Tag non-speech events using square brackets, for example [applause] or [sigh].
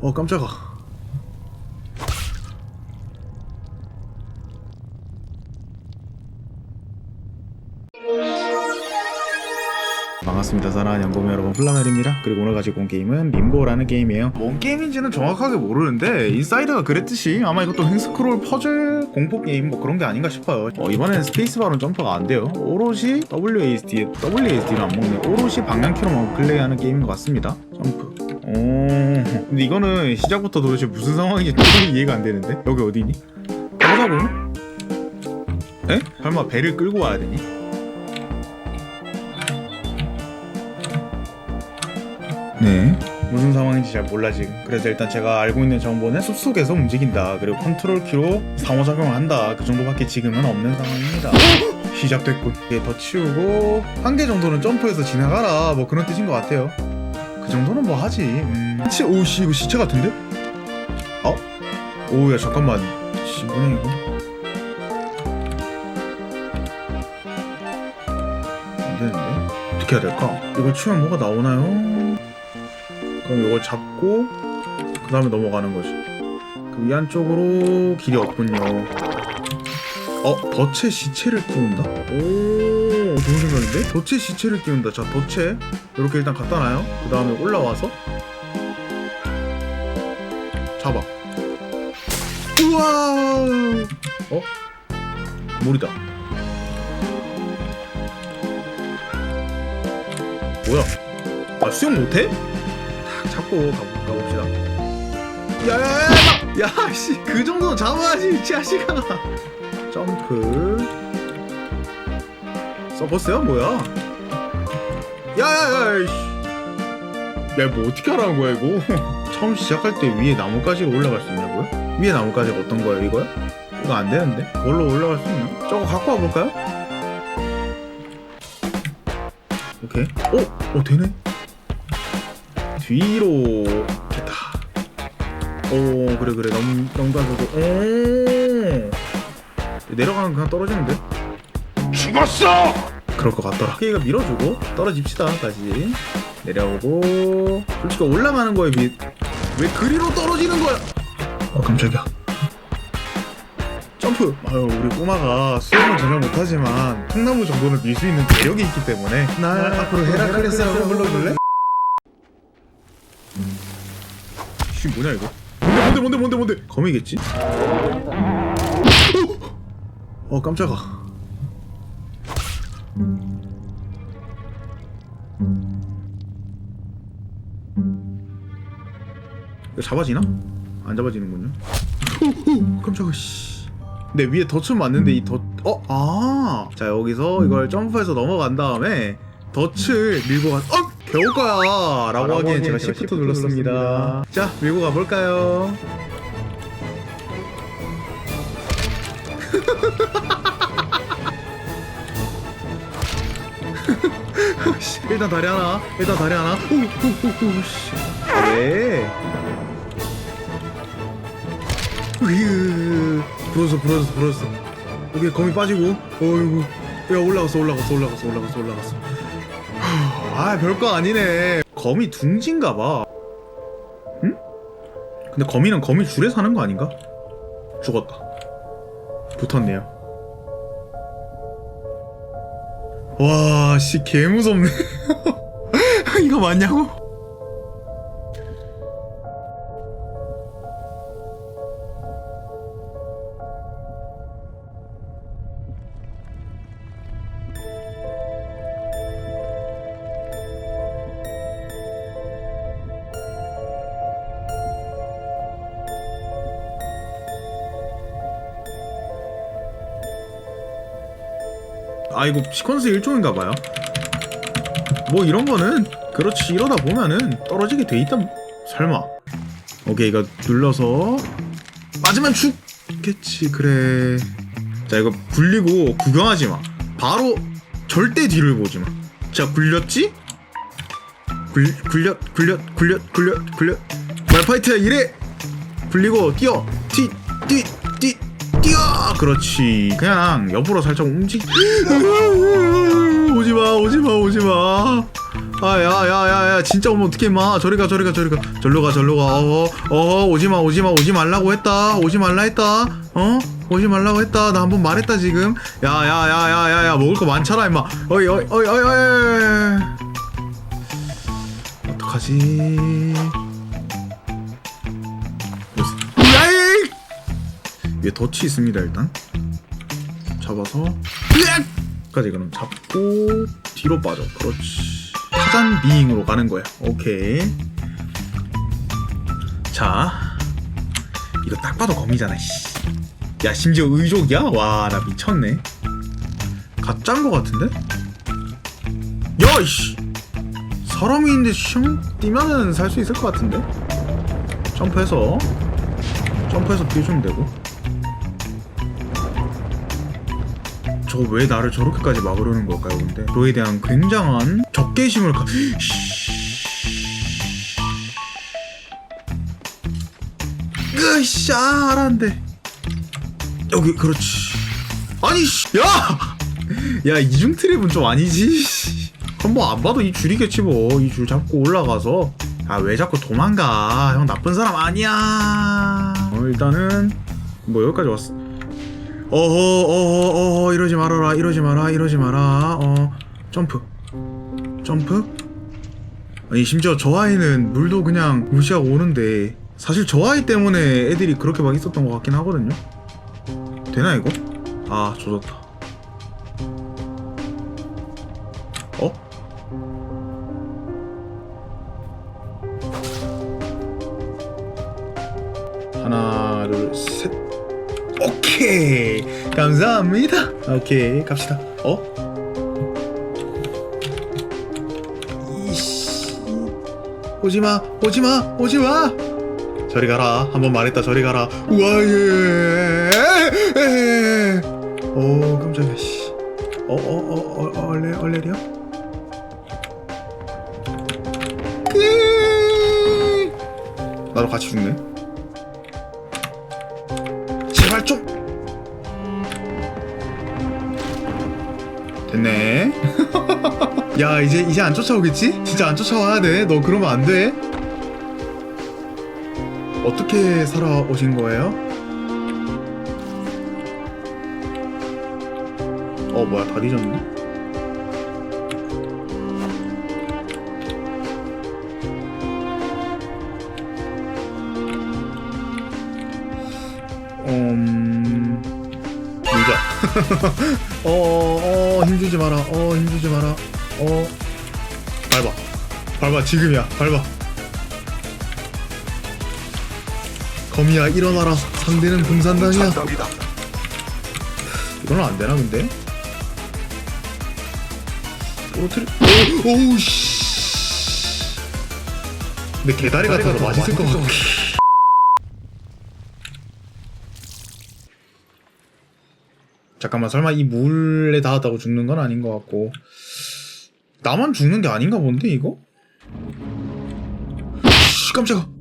어 깜짝아. 반갑습니다 사랑하는 연보미 여러분. 플라멜입니다. 그리고 오늘 가지고 온 게임은 림보라는 게임이에요. 뭔 게임인지는 정확하게 모르는데 인사이드가 그랬듯이 아마 이것도 횡스크롤 퍼즐 공포 게임 뭐 그런 게 아닌가 싶어요. 어, 이번에는 스페이스바로는 점프가 안 돼요. 오롯이 WASD, WASD를 안 먹네 오롯이 방향키로만 플레이하는 게임인 것 같습니다. 점프 오 근데 이거는 시작부터 도대체 무슨 상황인지 도저히 이해가 안 되는데 여기 어디니? 가보자고 에? 설마 배를 끌고 와야 되니? 네. 무슨 상황인지 잘 몰라 지금. 그래서 일단 제가 알고 있는 정보는 숲속에서 움직인다. 그리고 컨트롤 키로 상호작용을 한다. 그 정도밖에 지금은 없는 상황입니다. 시작됐군. 이게 더 치우고 한 개 정도는 점프해서 지나가라. 뭐 그런 뜻인 것 같아요. 그 정도는 뭐 하지. 음. 시, 오 씨 이거 시체 같은데? 어? 오 야 잠깐만. 씨 뭐냐 이거? 안 되는데? 어떻게 해야 될까? 이걸 치우면 뭐가 나오나요? 그럼 이걸 잡고 그 다음에 넘어가는 거지. 그 위안 쪽으로 길이 없군요. 어, 덫에 시체를 띄운다? 오, 좋은 생각인데? 덫에 시체를 띄운다. 자, 덫에 이렇게 일단 갖다 놔요. 그 다음에 올라와서 잡아. 우와! 어? 물이다. 뭐야? 아, 수영 못해? 탁 잡고 가, 가봅시다. 야야야야! 야, 씨, 그 정도는 잡아야지, 이 자식아. 점프. 서버스야 뭐야? 야야야! 씨. 야, 뭐 어떻게 하라는 거야 이거? [laughs] 처음 시작할 때 위에 나뭇가지로 올라갈 수 있냐고요? 위에 나뭇가지가 어떤 거예요 이거요? 이거 안 되는데? 그걸로 올라갈 수 있나? 저거 갖고 와볼까요? 오케이. 오, 오 되네. 뒤로 됐다. 오 그래 그래 넘 넘가서도 오 내려가면 그냥 떨어지는데? 죽었어! 그럴 것 같더라. 케이가 밀어주고 떨어집시다 다시 내려오고 솔직히 올라가는 거에 비해 왜 그리로 떨어지는 거야? 어 깜짝이야. 점프. 아유 우리 꼬마가 수영은 전혀 못하지만 통나무 정도는 밀 수 있는 대력이 있기 때문에 날 앞으로 헤라클레스라고 불러줄래? 씨 뭐냐 이거? 뭔데 뭔데 뭔데 뭔데 뭔데? 거미겠지? 어 깜짝아. 이거 잡아지나? 안 잡아지는군요. 오, [laughs] 오, 깜짝아 씨. 내 위에 덫은 맞는데 이 덫, 어, 아, 자 여기서 이걸 점프해서 넘어간 다음에 덫을 밀고 가, 어, 겨울 거야 라고 하기엔 제가 시프트 눌렀습니다. 자, 밀고 가볼까요? 씨, 일단 다리 하나, 일단 다리 하나. 오, 오, 오, 오, 씨. 왜? 으, 부러졌어, 부러졌어, 부러졌어. 거미 빠지고, 어이구, 야 올라갔어, 올라갔어, 올라갔어, 올라갔어, 올라갔어. 아, 별거 아니네. 거미 둥지인가 봐. 응? 근데 거미는 거미 줄에 사는 거 아닌가? 죽었다. 붙었네요. 와, 씨, 개 무섭네. [laughs] 이거 맞냐고? 아, 이거 시퀀스 일종인가 봐요. 뭐 이런 거는 그렇지 이러다 보면은 떨어지게 돼 있다. 설마. 오케이, 이거 눌러서 맞으면 죽겠지. 그래. 자, 이거 굴리고 구경하지 마. 바로 절대 뒤를 보지 마. 자, 굴렸지? 굴, 굴렸, 굴렸, 굴렸, 굴렸, 굴렸. 말파이트야, 이래! 굴리고, 뛰어! 뛰, 뛰, 뛰, 뛰어! 그렇지. 그냥 옆으로 살짝 움직, 오지마, 오지마, 오지마. 아야야야야 진짜 오면 어떡해 마. 저리 가 저리 가 저리 가. 절로 가 절로 가. 어어 어, 오지마 오지마 오지 말라고 했다. 오지 말라 했다. 어? 오지 말라고 했다. 나 한번 말했다 지금. 야야야야야야 먹을 거 많잖아 임마. 어이 어이 어이 어이 어이. 어떡하지 위에 덫이 있습니다 일단. 잡아서. 까지 그럼 잡고 뒤로 빠져. 그렇지. 타잔 비잉으로 가는 거야. 오케이. 자 이거 딱 봐도 거미잖아 씨. 야 심지어 의족이야? 와 나 미쳤네. 가짜인 거 같은데? 야이씨. 사람이 있는데 슝 뛰면은 살 수 있을 것 같은데? 점프해서. 점프해서 뛰어주면 되고 저 왜 나를 저렇게까지 막으려는 걸까요 근데? 너에 대한 굉장한 적개심을 가... 으쌰 알았는데 여기 그렇지. 아니 씨, 야! 야 이중 트립은 좀 아니지 한번 안 봐도 이 줄이겠지 뭐. 이 줄 잡고 올라가서. 아 왜 자꾸 도망가? 형 나쁜 사람 아니야. 어 일단은 뭐 여기까지 왔어 어허 어허 어허 이러지 말아라 이러지 마라 이러지 마라. 어 점프. 점프? 아니 심지어 저 아이는 물도 그냥 무시하고 오는데 사실 저 아이 때문에 애들이 그렇게 막 있었던 것 같긴 하거든요. 되나 이거? 아 조졌다 오케이 감사합니다. 오케이 갑시다. 어? 이씨. 오지마 오지마 오지마. 저리 가라. 한번 말했다. 저리 가라. 우와 예오 깜짝이야 씨. 어어어 어, 얼레 얼레리야? 끄 나도 같이 죽네 됐네 [laughs] 야 이제 이제 안 쫓아오겠지? 진짜 안 쫓아와야 돼 너 그러면 안 돼 어떻게 살아오신 거예요? 어 뭐야 다 뒤졌네 음... 어 어 어, 힘주지 마라. 어 힘주지 마라. 어. 밟아. 밟아. 지금이야. 밟아. 거미야 일어나라. 상대는 공산당이야. 이건 안 되나 근데? 떨어뜨리 오, 오우 씨. 근데 개다리 같아서 맛있을 것 같아 잠깐만 설마 이 물에 닿았다고 죽는 건 아닌 것 같고 나만 죽는 게 아닌가 본데 이거? 씨 깜짝아